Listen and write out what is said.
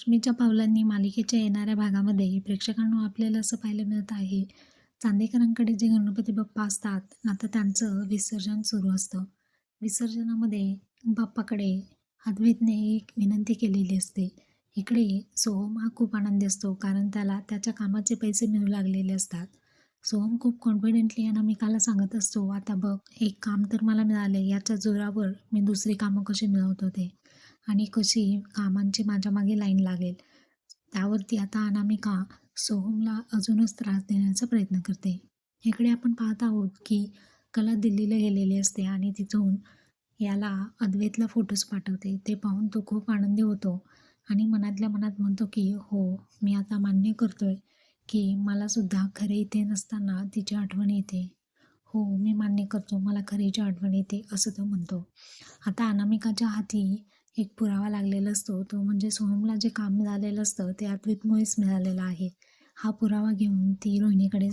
लक्ष्मीच्या पावलांनी मालिकेच्या येणाऱ्या भागामध्ये प्रेक्षकांना आपल्याला असं पाहायला मिळत आहे चांदेकरांकडे जे गणपती बाप्पा असतात आता त्यांचं विसर्जन सुरू असतं. विसर्जनामध्ये बाप्पाकडे अद्वैतने एक विनंती केलेली असते. इकडे सोहम हा खूप आनंदी असतो कारण त्याला त्याच्या कामाचे पैसे मिळू लागलेले असतात. सोहम खूप कॉन्फिडेंटली अनामिकाला सांगत असतो आता बघ एक काम तर मला मिळाले याच्या जोरावर मी दुसरी कामं कशी मिळवत होते आणि कशी कामांची माझ्या मागे लाईन लागेल त्यावरती आता अनामिका सोहमला अजूनच त्रास देण्याचा प्रयत्न करते. इकडे आपण पाहत आहोत की कला दिल्लीला गेलेली असते आणि तिथून याला अद्वैतला फोटोज पाठवते. ते पाहून तो खूप आनंदी होतो आणि मनातल्या मनात म्हणतो की हो मी आता मान्य करतोय की मलासुद्धा खरे इथे नसताना तिची आठवण येते. हो मी मान्य करतो मला खरीची आठवण येते असं तो म्हणतो. आता अनामिकाच्या हाती एक पुरावा लागलेला असतो. तो म्हणजे सोहमला जे काम मिळालेलं असतं ते अद्वैतमुळेच मिळालेलं आहे. हा पुरावा घेऊन ती रोहिणीकडे